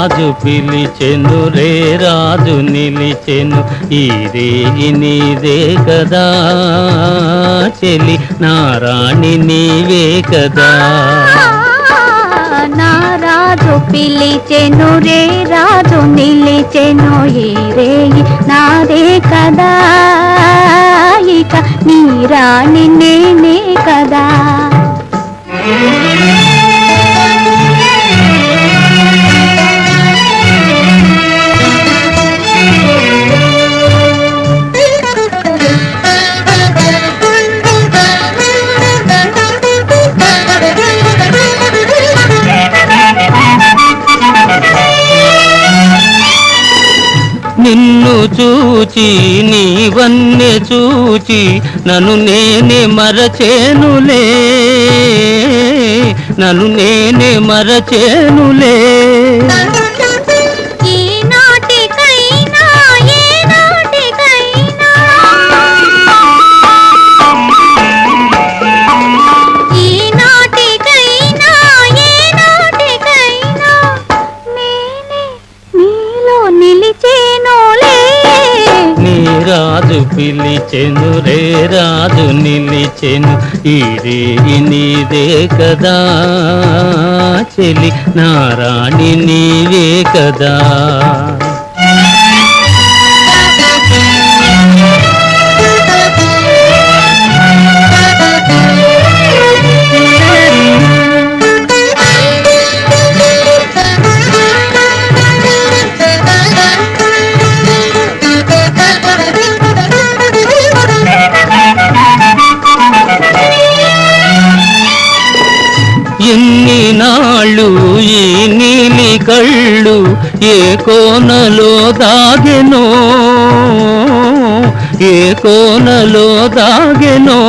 రాజు పిలిచెను రే రాజు నిలిచెను ఈ రేగి నీదే కదా చెలి నారాణి నీవే కదా. నారాజు పిలిచెను రే రాజు నిలిచెను ఈ రేగి నాదే కదా ఇక నీ రాణి నేనే కదా. చూచి నీవన్నే చూచి నన్ను నేనే మరచేనులే. నన్ను నేనే మరచేనులే. పిలిచెను రే రాజు నిలిచెను ఈ నీదే కదా. చెలి నారాణి నీవే కదా. కళ్ళు ఏ కోనలో దాగెనో? ఏ కోనలో దాగెనో?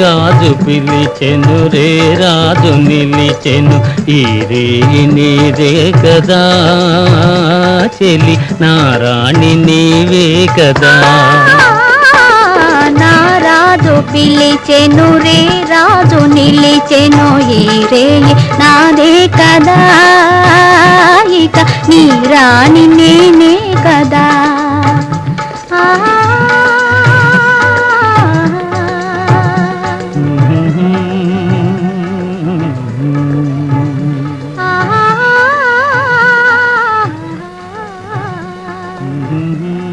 రాజు పిలిచెను రే రాజు నిలిచెను. ఈ రే నీదే కదా చెలి నారాణి నీవే కదా. నారాజు పిలిచెను రే రాజు నిలిచెను. ఈ రే నాదే కదా ఇక నీ రాణి నేనే కదా. Mm-hmm.